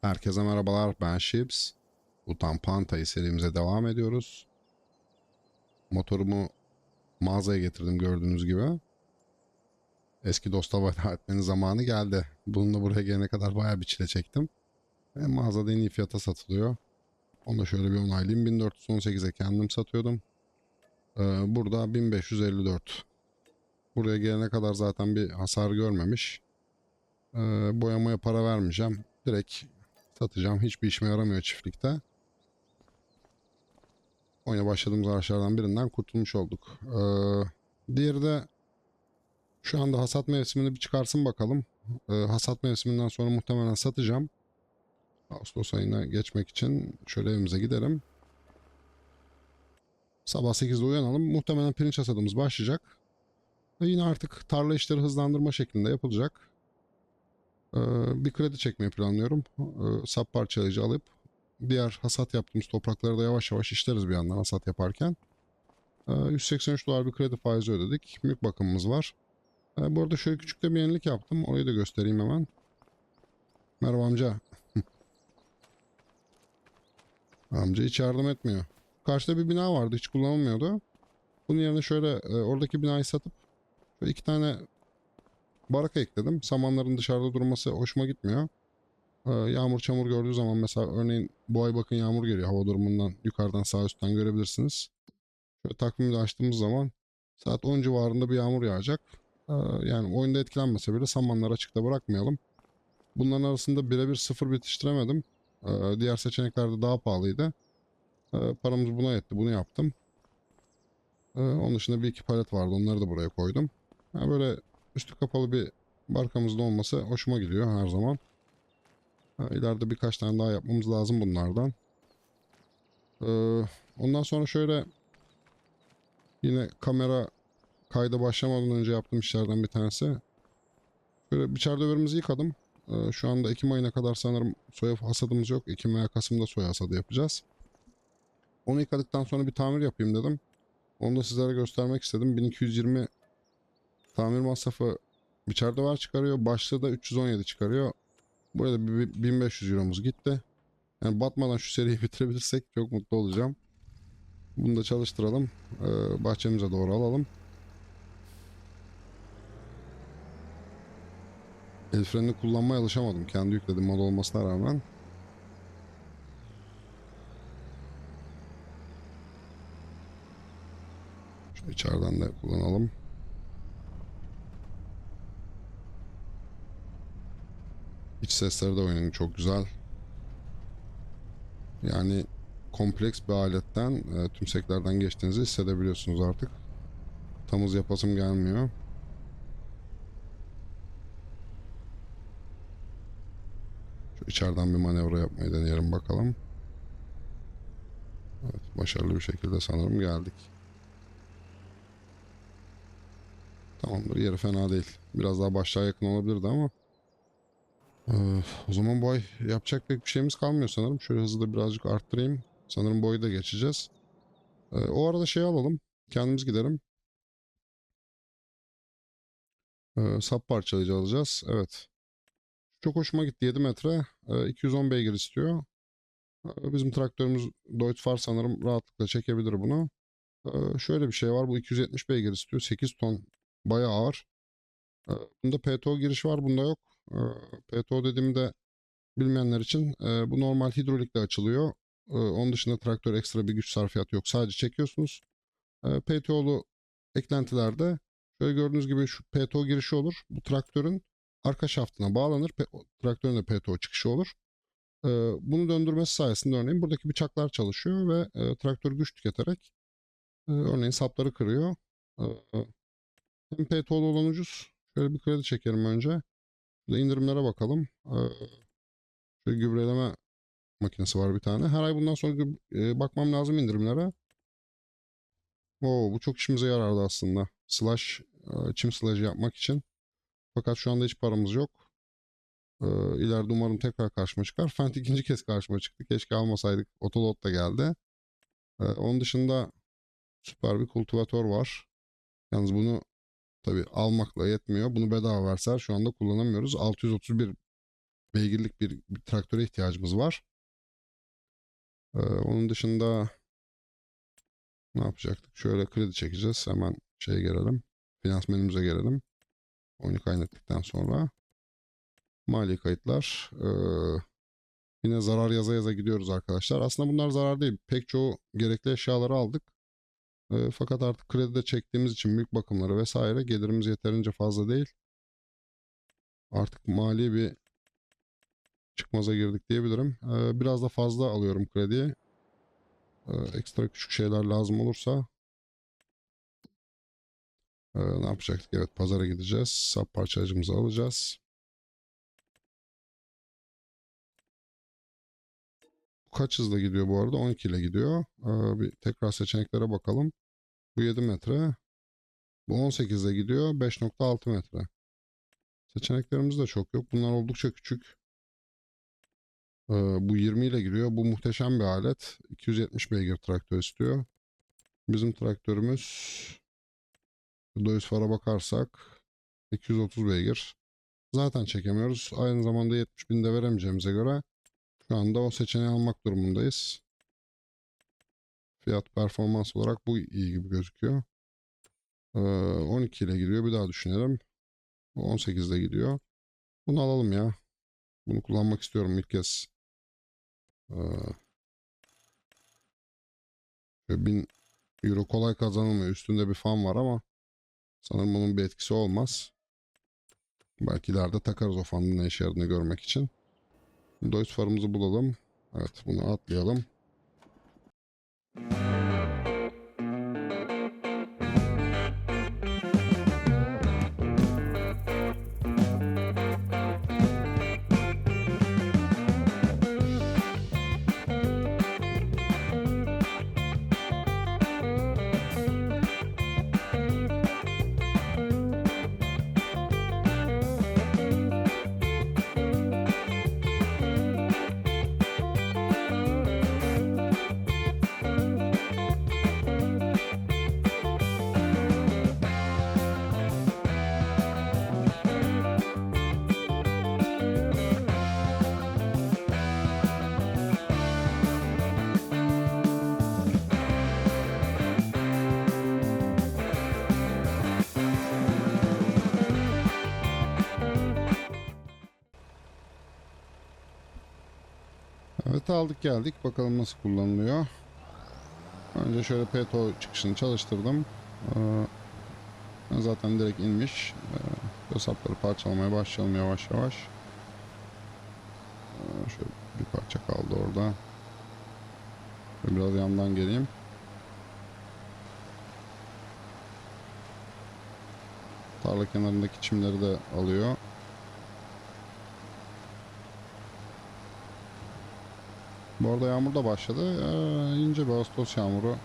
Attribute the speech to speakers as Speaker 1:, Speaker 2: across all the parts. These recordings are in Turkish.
Speaker 1: Herkese merhabalar ben Ships. Utan Panta'yı serimize devam ediyoruz. Motorumu mağazaya getirdim gördüğünüz gibi. Eski dosta veda etmenin zamanı geldi. Bununla buraya gelene kadar bayağı bir çile çektim. Ve mağazada en iyi fiyata satılıyor. Onu da şöyle bir onaylayayım. 1418'e kendim satıyordum. Ee, burada 1554. Buraya gelene kadar zaten bir hasar görmemiş. Ee, boyamaya para vermeyeceğim. Direkt satacağım. Hiçbir işime yaramıyor çiftlikte. Oyuna başladığımız araçlardan birinden kurtulmuş olduk. Ee, diğeri de şu anda hasat mevsimini bir çıkarsın bakalım. Ee, hasat mevsiminden sonra muhtemelen satacağım. Ağustos ayına geçmek için şöyle evimize gidelim. Sabah 8'de uyanalım. Muhtemelen pirinç hasadımız başlayacak. Ve yine artık tarla işleri hızlandırma şeklinde yapılacak. Ee, bir kredi çekmeyi planlıyorum. Ee, sap parçalayıcı alıp diğer hasat yaptığımız toprakları da yavaş yavaş işleriz bir yandan hasat yaparken. Ee, 183 dolar bir kredi faizi ödedik. Mülk bakımımız var. Ee, bu arada şöyle küçük de bir yenilik yaptım. Orayı da göstereyim hemen. Merhaba amca. amca hiç yardım etmiyor. Karşıda bir bina vardı hiç kullanılmıyordu. Bunun yerine şöyle e, oradaki binayı satıp iki tane baraka ekledim. Samanların dışarıda durması hoşuma gitmiyor. Ee, yağmur çamur gördüğü zaman mesela örneğin bu ay bakın yağmur geliyor hava durumundan yukarıdan sağ üstten görebilirsiniz. Şöyle takvimi de açtığımız zaman saat 10 civarında bir yağmur yağacak. Ee, yani oyunda etkilenmese bile samanları açıkta bırakmayalım. Bunların arasında birebir sıfır bitiştiremedim. Ee, diğer seçenekler de daha pahalıydı. Ee, paramız buna yetti. Bunu yaptım. Ee, onun dışında bir iki palet vardı. Onları da buraya koydum. Yani böyle üstü kapalı bir barkamızda olması hoşuma gidiyor her zaman. Ha, birkaç tane daha yapmamız lazım bunlardan. Ee, ondan sonra şöyle yine kamera kayda başlamadan önce yaptığım işlerden bir tanesi. Böyle biçer döverimizi yıkadım. Ee, şu anda Ekim ayına kadar sanırım soya hasadımız yok. Ekim veya Kasım'da soya hasadı yapacağız. Onu yıkadıktan sonra bir tamir yapayım dedim. Onu da sizlere göstermek istedim. 1220 tamir masrafı biçer döver çıkarıyor. Başlığı da 317 çıkarıyor. Burada bir 1500 euromuz gitti. Yani batmadan şu seriyi bitirebilirsek çok mutlu olacağım. Bunu da çalıştıralım. Ee, bahçemize doğru alalım. El frenini kullanmaya alışamadım. Kendi yükledim mod olmasına rağmen. Şu içeriden de kullanalım. İç sesleri de oyunun çok güzel. Yani kompleks bir aletten e, tümseklerden geçtiğinizi hissedebiliyorsunuz artık. Tamız yapasım gelmiyor. Şu içeriden bir manevra yapmayı deneyelim bakalım. Evet, başarılı bir şekilde sanırım geldik. Tamamdır, yeri fena değil. Biraz daha başlığa yakın olabilirdi ama ee, o zaman boy yapacak pek bir şeyimiz kalmıyor sanırım. Şöyle hızı da birazcık arttırayım. Sanırım boyu da geçeceğiz. Ee, o arada şey alalım. Kendimiz gidelim. Ee, sap parçalayıcı alacağız. Evet. Çok hoşuma gitti. 7 metre. Ee, 210 beygir istiyor. Ee, bizim traktörümüz Deutz Fahr sanırım rahatlıkla çekebilir bunu. Ee, şöyle bir şey var. Bu 270 beygir istiyor. 8 ton. Bayağı ağır. Ee, bunda PTO girişi var. Bunda yok. Ee, PTO dediğimde bilmeyenler için e, bu normal hidrolikle açılıyor. Ee, onun dışında traktör ekstra bir güç sarfiyatı yok. Sadece çekiyorsunuz. Ee, PTO'lu eklentilerde şöyle gördüğünüz gibi şu PTO girişi olur. Bu traktörün arka şaftına bağlanır. Traktörün de PTO çıkışı olur. Bunu döndürmesi sayesinde örneğin buradaki bıçaklar çalışıyor ve e, traktör güç tüketerek e, örneğin sapları kırıyor. Ee, hem PTO'lu olan ucuz. Şöyle bir kredi çekelim önce. Şurada indirimlere bakalım. Ee, şöyle gübreleme makinesi var bir tane. Her ay bundan sonra e, bakmam lazım indirimlere. Oo, bu çok işimize yarardı aslında. Slash, e, çim slash'ı yapmak için. Fakat şu anda hiç paramız yok. Ee, ileride umarım tekrar karşıma çıkar. Fent ikinci kez karşıma çıktı. Keşke almasaydık. Otolot da geldi. Ee, onun dışında süper bir kultivatör var. Yalnız bunu Tabii almakla yetmiyor. Bunu bedava verseler şu anda kullanamıyoruz. 631 beygirlik bir, bir traktöre ihtiyacımız var. Ee, onun dışında ne yapacaktık? Şöyle kredi çekeceğiz. Hemen şeye gelelim. Finans menümüze gelelim. Oyunu kaydettikten sonra. Mali kayıtlar. Ee, yine zarar yaza yaza gidiyoruz arkadaşlar. Aslında bunlar zarar değil. Pek çoğu gerekli eşyaları aldık. Ee, fakat artık kredide çektiğimiz için mülk bakımları vesaire gelirimiz yeterince fazla değil. Artık mali bir çıkmaza girdik diyebilirim. Ee, biraz da fazla alıyorum krediyi. Ekstra küçük şeyler lazım olursa ee, ne yapacaktık? Evet pazara gideceğiz. Sap parçacığımızı alacağız. Kaç hızla gidiyor bu arada? 12 ile gidiyor. Ee, bir tekrar seçeneklere bakalım. Bu 7 metre. Bu 18 ile gidiyor. 5.6 metre. Seçeneklerimiz de çok yok. Bunlar oldukça küçük. Ee, bu 20 ile giriyor. Bu muhteşem bir alet. 270 beygir traktör istiyor. Bizim traktörümüz Doyuz fara bakarsak 230 beygir. Zaten çekemiyoruz. Aynı zamanda 70 bin de veremeyeceğimize göre şu anda o seçeneği almak durumundayız. Fiyat performans olarak bu iyi gibi gözüküyor. Ee, 12 ile gidiyor. Bir daha düşünelim. Bu 18 ile gidiyor. Bunu alalım ya. Bunu kullanmak istiyorum ilk kez. Ee, şöyle 1000 euro kolay kazanılmıyor. Üstünde bir fan var ama sanırım bunun bir etkisi olmaz. Belki ileride takarız o fanın ne işe yaradığını görmek için. Deutz farımızı bulalım. Evet bunu atlayalım. Evet aldık geldik. Bakalım nasıl kullanılıyor. Önce şöyle PTO çıkışını çalıştırdım. Ee, zaten direkt inmiş. Ee, hesapları parçalamaya başlayalım yavaş yavaş. Ee, şöyle bir parça kaldı orada. Şöyle biraz yandan geleyim. Tarla kenarındaki çimleri de alıyor. Bu arada yağmur da başladı. Ee, ince bir Ağustos yağmuru.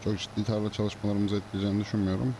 Speaker 1: Çok ciddi tarla çalışmalarımızı etkileyeceğini düşünmüyorum.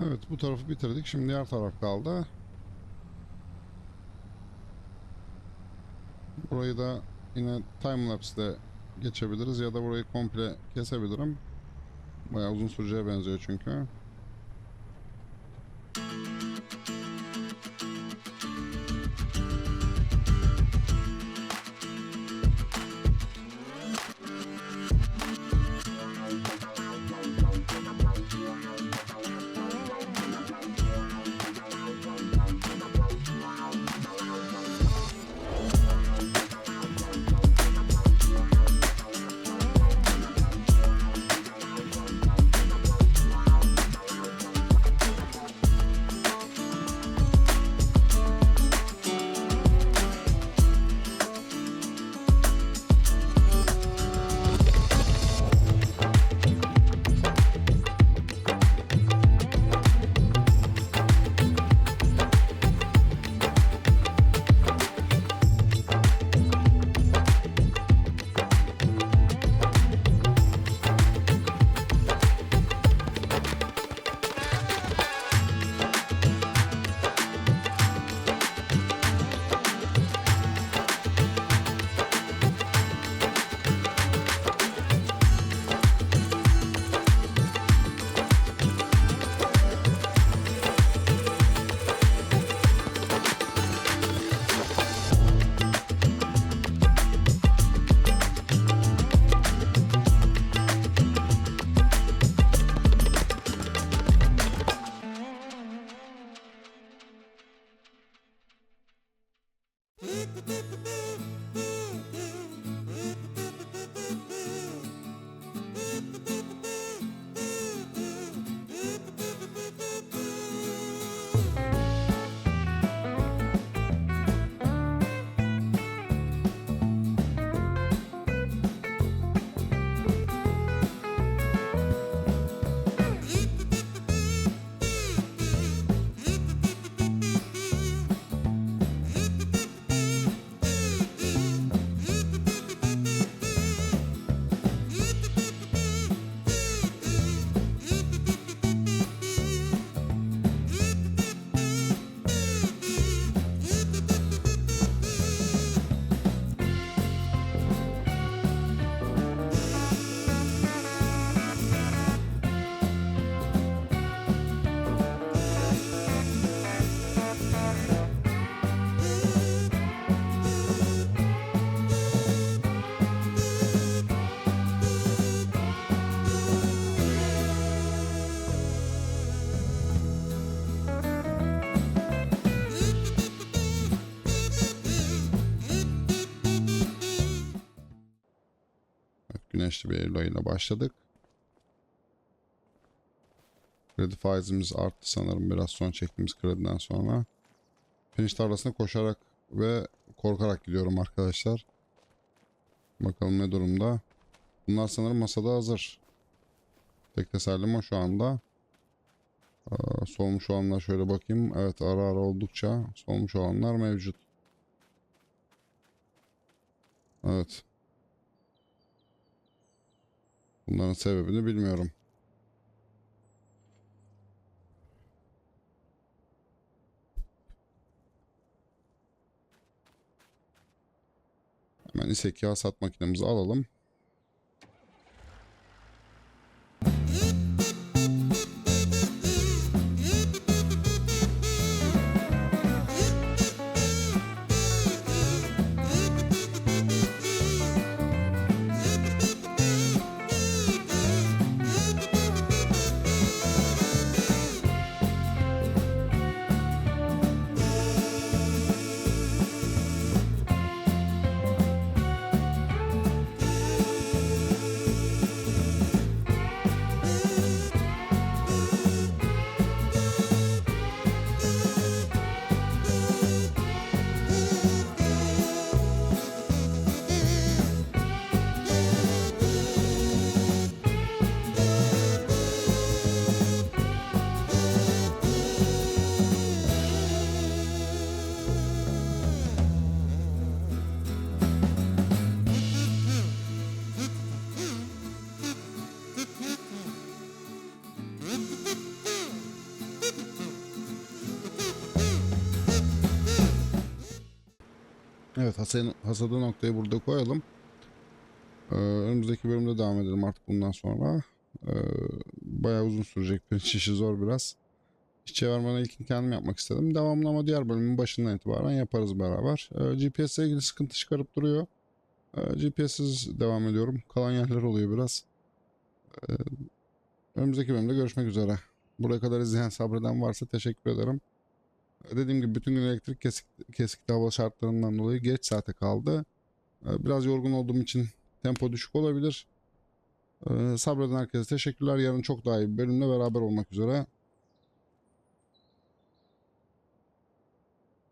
Speaker 1: Evet bu tarafı bitirdik. Şimdi diğer taraf kaldı. Burayı da yine timelapse ile geçebiliriz ya da burayı komple kesebilirim. Bayağı uzun süreceğe benziyor çünkü. Güneşli bir Eylül ayıyla başladık. Kredi faizimiz arttı sanırım biraz son çektiğimiz krediden sonra. Pirinç tarlasına koşarak ve korkarak gidiyorum arkadaşlar. Bakalım ne durumda. Bunlar sanırım masada hazır. Tek tesellim o şu anda. Aa, solmuş olanlar şöyle bakayım. Evet ara ara oldukça solmuş olanlar mevcut. Evet. Bunların sebebini bilmiyorum. Hemen iseki hasat makinemizi alalım. Evet hasadın, hasadı noktayı burada koyalım. Ee, önümüzdeki bölümde devam edelim artık bundan sonra. Ee, bayağı uzun sürecek. Pirinç işi zor biraz. İşçi vermeden ilkini kendim yapmak istedim. Devamlı ama diğer bölümün başından itibaren yaparız beraber. Ee, GPS ile ilgili sıkıntı çıkarıp duruyor. Ee, GPS'siz devam ediyorum. Kalan yerler oluyor biraz. Ee, önümüzdeki bölümde görüşmek üzere. Buraya kadar izleyen sabreden varsa teşekkür ederim. Dediğim gibi bütün gün elektrik kesik, kesikti hava şartlarından dolayı geç saate kaldı. Ee, Biraz yorgun olduğum için tempo düşük olabilir. Ee, Sabreden herkese teşekkürler. Yarın çok daha iyi bir bölümle beraber olmak üzere.